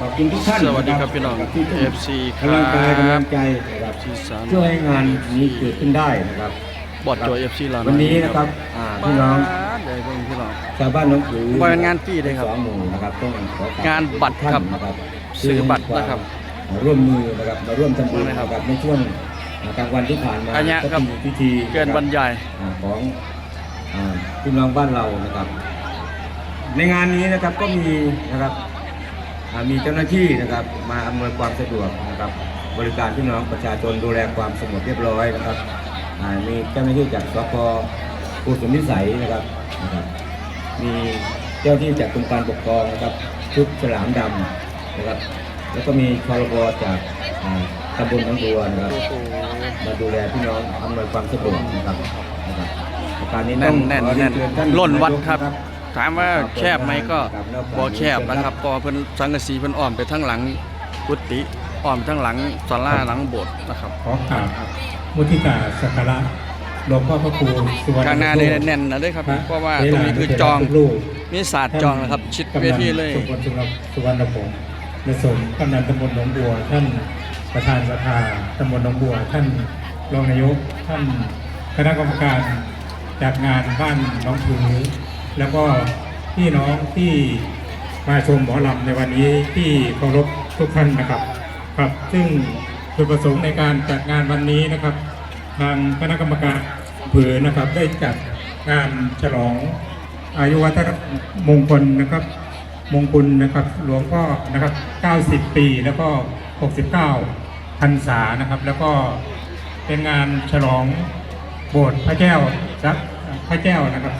ขอบคุณทุกท่านสวัสดีครับพี่น้องที่ทุก FC กำลังกายครับกำลังใจนะครับที่สามช่วยให้งานนี้เกิดขึ้นได้นะครับบอดจอย FC เราวันนี้นะครับอ่าพี่น้องเดี๋ยวเพิ่งพี่น้องชาวบ้านหน้องผือว่าเป็นงานฟรีเลยครับสองหมู่นะครับต้องขอฝกงานบัตรครับท่านนะครับซื้อบัตรนะครับร่วมมือนะครับมาร่วมทำบุญมาเลยครับนะครับในช่วงกลางวันที่ผ่านมาอันเนี้ยก็ครับมีพิธีเกินบรรยายอ่าของอ่าพี่น้องบ้านเรานะครับ ในงานนี้นะครับก็มีนะครับอ่า มีเจ้าหน้าที่นะครับมาอำนวยความสะดวกนะครับ บริการพี่น้องประชาชนดูแลความสงบเรียบร้อยนะครับอ่ามีเจ้าหน้าที่จากสพภูสุนนิสัยนะครับนะครับ มีเจ้าหน้าที่จากกรมการปกครองนะครับชุดฉลามดำนะครับ แล้วก็มีชลบจากอ่าตำบลหนองบัวนะครับโอ้โหมาดูแลพี่น้องอำนวยความสะดวกนะครับนะครับโอกาสนี้แน่ต้อนงแน่นขอเรีแน่ยนเชิญท่านล้นวัดครับนายกนะ ถามว่าแคบไหมก็บ่แคบนะครับเพอเพิ่นสังกะสีเพิ่นอ้อมไปทั้งหลังกุฏิอ้อมทั้งหลังศาลาหลังโบสถ์นะครับขอกราบมุทิตาสักการะหลวงพ่อพระครูสุวรรณข้างหน้านี่แน่นนะเด้อครับ เพราะว่าตรงนี้คือจองลูกมีศาสตร์จองนะครับ ชิดเวทีเลยท่านกำนันสุวรรณสุวรรณพงศ์ในสมกำนันตำบลหนองบัว ท่านประธานสภาตำบลหนองบัว ท่านรองนายกท่านคณะกรรมการจากงานบ้านหน้องผือ แล้วก็พี่น้องที่มาชมหมอลำในวันนี้ที่เคารพทุกท่านนะครับครับ ซึ่งจุดประสงค์ในการจัดงานวันนี้นะครับ ทางคณะกรรมการเผือนะครับได้จัดงานฉลองอายุวัฒนมงคลนะครับ มงคลนะครับหลวงพ่อนะครับ 90 ปีแล้วก็ 69พรรษานะครับ แล้วก็เป็นงานฉลองโบสถ์พระแก้วซักพระแก้วนะครับ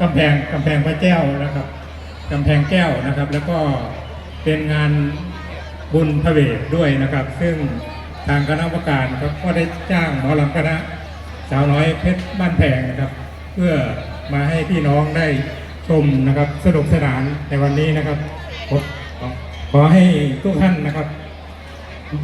กำแพงกำแพงพระแก้วนะครับกำแพงแก้วนะครับ แล้วก็เป็นงานบุญพระเวทด้วยนะครับ ซึ่งทางคณะกรรมการครับก็ได้จ้างหมอลำคณะสาวน้อยเพชรบ้านแพงนะครับ เพื่อมาให้พี่น้องได้ชมนะครับสนุกสนานในวันนี้นะครับขอขอให้ทุกท่านนะครับ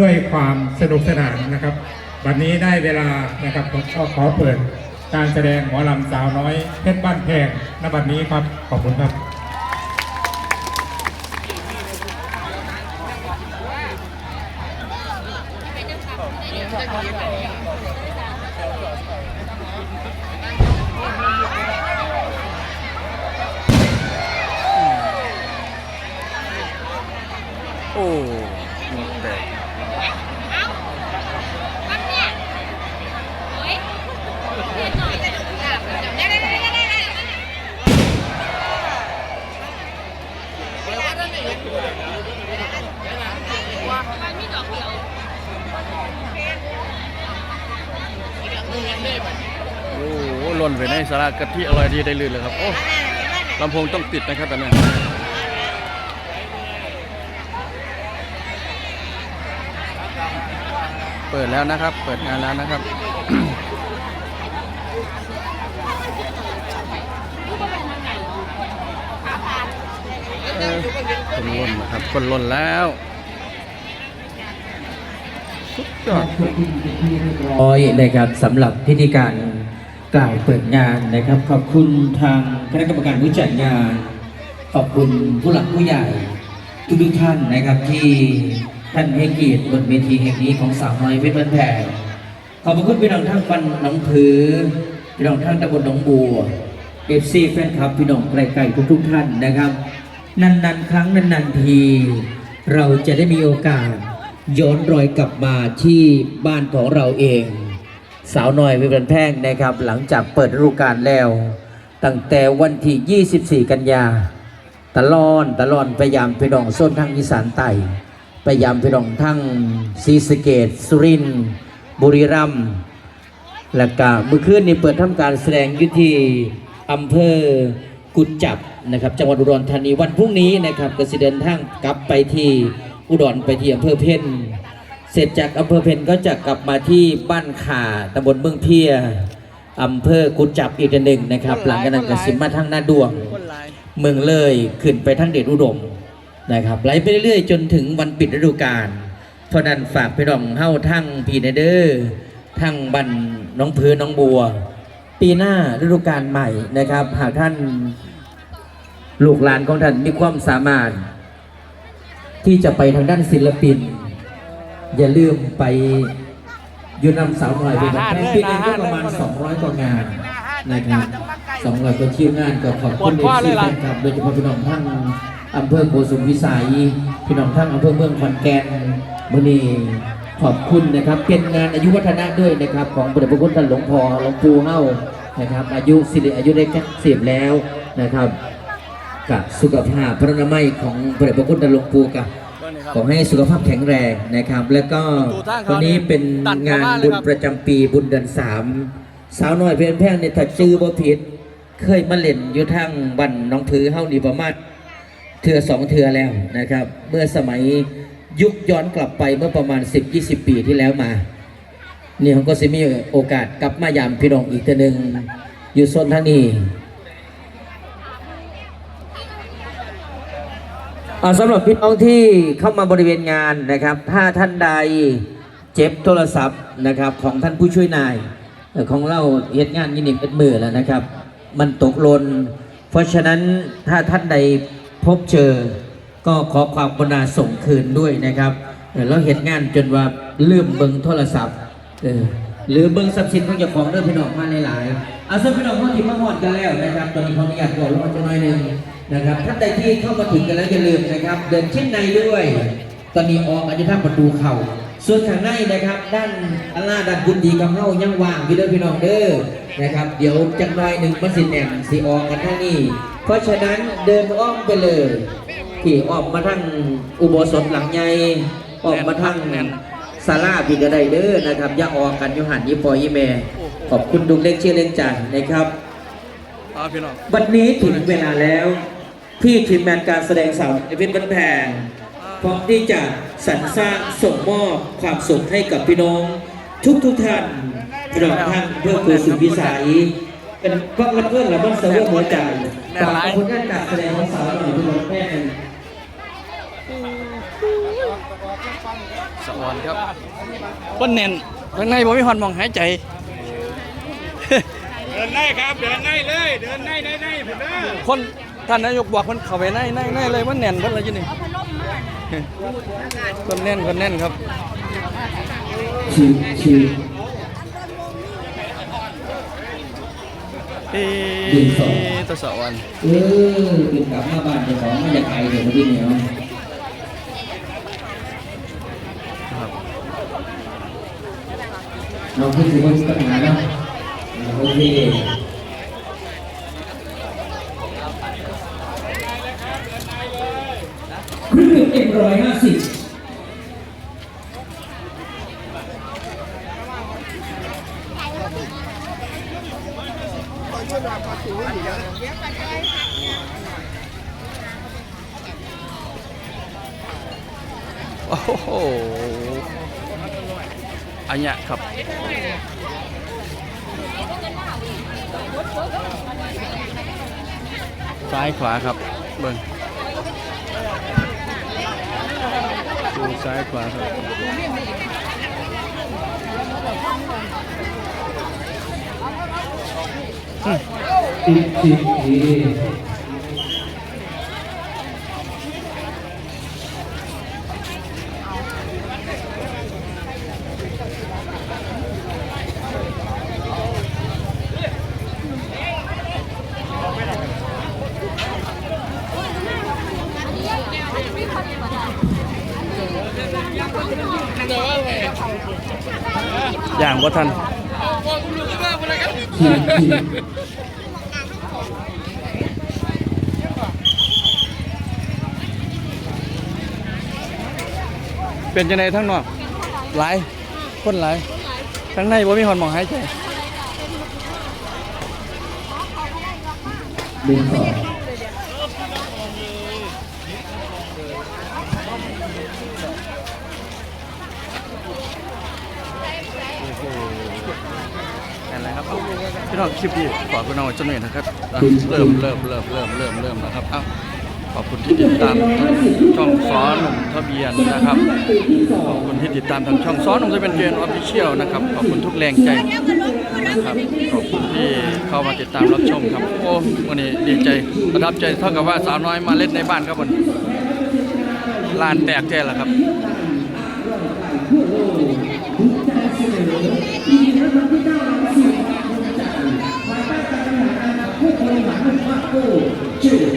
ด้วยความสนุกสนานนะครับ วันนี้ได้เวลานะครับผมก็ขอเปิด การแสดงหมอลำสาวน้อยเพชรบ้านแพงณบัดนี้ครับ ขอบคุณครับ โอ้หมวกแตกโอ้โหหล่นไปในสาระกะทิอร่อยดีได้ลื่นเลยครับ โอ้ลำโพงต้องปิดนะครับตอนนี้เปิดแล้วนะครับ เปิดงานแล้วนะครับคนล้นนะครับ คนล้นแล้วสุดยอดร้อยนะครับสำหรับพิธีการ กล่าวเปิดงานนะครับ ขอบคุณทางคณะกรรมการผู้จัดงาน ขอบคุณผู้หลักผู้ใหญ่ทุกๆท่านนะครับที่ท่านให้เกียรติบนเวทีแห่งนี้ของสาวน้อยเพชรบ้านแพงขอบพระคุณพี่น้องทั้งฟันหนองผือพี่น้องทั้งตำบลหนองบัวเอฟซีแฟนคลับพี่น้องไกลๆทุกๆท่านนะครับนานๆครั้งนานๆที เราจะได้มีโอกาสย้อนรอยกลับมาที่บ้านของเราเอง สาวน้อยวิบันแพงนะครับ หลังจากเปิดฤดูกาลแล้ว ตั้งแต่วันที่ 24 กันยา ตลอนตลอนพยายามไปดองโซนทางอีสานใต้พยายามไปดองทั้งศรีสะเกดสุรินทร์บุรีรัมย์และก็เมื่อคืนนี้เปิดทำการแสดงยุทีอำเภอกุดจับนะครับ จังหวัดอุดรธานีวันพรุ่งนี้นะครับก็สิเดินทางกลับไปที่อุดรไปที่อำเภอเพ่น เสร็จจากอำเภอเพนก็จะกลับมาที่บ้านข่าตำบลเมืองเพียอำเภอกุดจับอีกอันหนึ่งนะครับ หลังจากนั้นก็สิมาทางหน้าดวงคนหลายเมืองเลยขึ้นไปทั้งเดชอุดมนะครับไหลไปเรื่อยๆ จนถึงวันปิดฤดูกาลเพราะนั้นฝากพี่น้องเฮ้าทั้งพีเนเดอร์ทั้งบันน้องพื้นน้องบัว ปีหน้าฤดูกาลใหม่นะครับ หากท่านลูกหลานของท่านมีความสามารถ ที่จะไปทางด้านศิลปิน อย่าลืมไปอยูนำสาวหน่อยเป็นแบบแพงปีหนึงก็ประมาณ 200 กว่างานนะครับ200กว่าคิวงานก็ขอบคุณเด็กที่แฟนคลับโดยเฉพาะพี่น้องทั้งอำเภอโกสุมพิสัยพี่น้องทั้งอำเภอเมืองขอนแก่นมือนีขอบคุณนะครับ เป็นงานอายุวัฒนะด้วยนะครับ ของพระเดชพระคุณท่านหลวงพ่อหลวงปู่เฮานะครับ อายุสิริอายุได้แค่สิบแล้วนะครับ กับสุขภาพพระนามัยของพระเดชพระคุณท่านหลวงปู่กับ ขอให้สุขภาพแข็งแรงนะครับ แล้วก็ดูทางเขาวันนี้เป็นตัดเข้างานมาเลยบุญครับประจำปีบุญเดือนสามสาวน้อยเพลินแพงในถัดชื่อบ่ผิด เคยมาเล่นอยู่ทางบันหน้องผือเฮานี่ประมาณเทือสองเทือแล้วนะครับ เมื่อสมัยยุคย้อนกลับไปเมื่อประมาณ 10-20 ปีที่แล้วมานี่เขาก็จะมีโอกาสกลับมายามพี่น้องอีกเทื่อหนึงอยู่โซนทางนี้ สำหรับพี่น้องที่เข้ามาบริเวณงานนะครับ ถ้าท่านใดเจ็บโทรศัพท์นะครับของท่านผู้ช่วยนายของเราเหตุงานยินดีเป็นมือแล้วนะครับ มันตกหลนเพราะฉะนั้นถ้าท่านใดพบเจอ ก็ขอความกรุณาส่งคืนด้วยนะครับเออเราเหตุงานจนว่าลืมเบิงโทรศัพท์หรือเบิงทรัพย์สินของเจ้าของเรื่องพี่น้องมาหลายๆเอาส่วนพี่น้องเขาที่มาหอดกันแล้วนะครับตอนนี้ขออนุญาตบอกลงมาจะน้อยหนึ่ง นะครับท่านใดที่เข้ามาถึงกันแล้วอย่าลืมนะครับ เดินเช่นในด้วย ตอนนี้ออกอาจจะทางประตูเข่า ส่วนข้างในนะครับ ด้านอัลลาด้านบุญดีกับเฮายังว่างอยู่เด้อพี่น้องเด้อนะครับเดี๋ยวจักหน่อยหนึ่งมันสิแหนมสิออกกันทางนี้ เพราะฉะนั้นเดินอ้อมไปเลยที่ออกมาทางอุโบสถหลังใหญ่ออกมาทางศาลาพี่ก็ได้เด้อนะครับอย่าออกกันอยู่หันยี่ปอยยี่แม่ขอบคุณดุงเล็กเชื่อเล่นใจนะครับเอาพี่น้องวันนี้ถึงเวลาแล้ว ที่ทีมงานการแสดงสาวในพิษบันแพงพร้อมที่จะสรรสร้างส่งมอบความสุขให้กับพี่น้อง ทุกทุกๆท่านพี่น้องท่านเพื่อครูสุวิสัย เป็นพวกรับเพื่อนและบ้านเสวยหัวใจฝากขอบคุณงานการแสดงของสาวหน่อยพี่น้องแม่สวรรค์ครับคนแน่นข้างในบ่มีหอนมองหายใจ เดินได้ครับ เดินได้เลย เดินได้ได้ได้ผมเด้อคน ท่านนายกบอกคนเข้าไปในในในเลยมันแน่นเพิ่นเลยอยู่นี่คนแน่นคนแน่นครับชิวชิวเอ๊ดึงสองะตะสวรรค์เออกินกลับมาบ้านเจ้าของไม่อยากไกลเดี๋ยวมาที่เหนียวครับเราขึ้นสู่บนปัญหาแล้วโอเค เอ็มร้อยห้าสิบโอ้โหอันเนี้ยครับซ้ายขวาครับเบิ่ง ดูซ้ายขวาครับสิบสิบที อย่ท่านเป็นจังไดทั้งนอกหลายคนหลายทั้งในบ่มีหอนมองหายใจเดือนสอง อะไรครับ พี่น้องคลิปนี้ฝากพี่น้องไว้จำหน่อยนะครับอะเริ่มเริ่มเริ่มเริ่มเริ่มเริ่มนะครับเอ้าขอบคุณที่ติดตามช่องซ้อนหนุ่มทะเบียนนะครับขอบคุณที่ติดตามทางช่องซ้อนหนุ่มทะเบียนเพียนออฟฟิเชียลนะครับขอบคุณทุกแรงใจนะครับขอบคุณที่เข้ามาติดตามรับชมครับ โอ้วันนี้ดีใจประทับใจเท่ากับว่าสาวน้อยมาเล่นในบ้านครับวันนี้ลานแตกแท้ละครับ ชื่อยกระ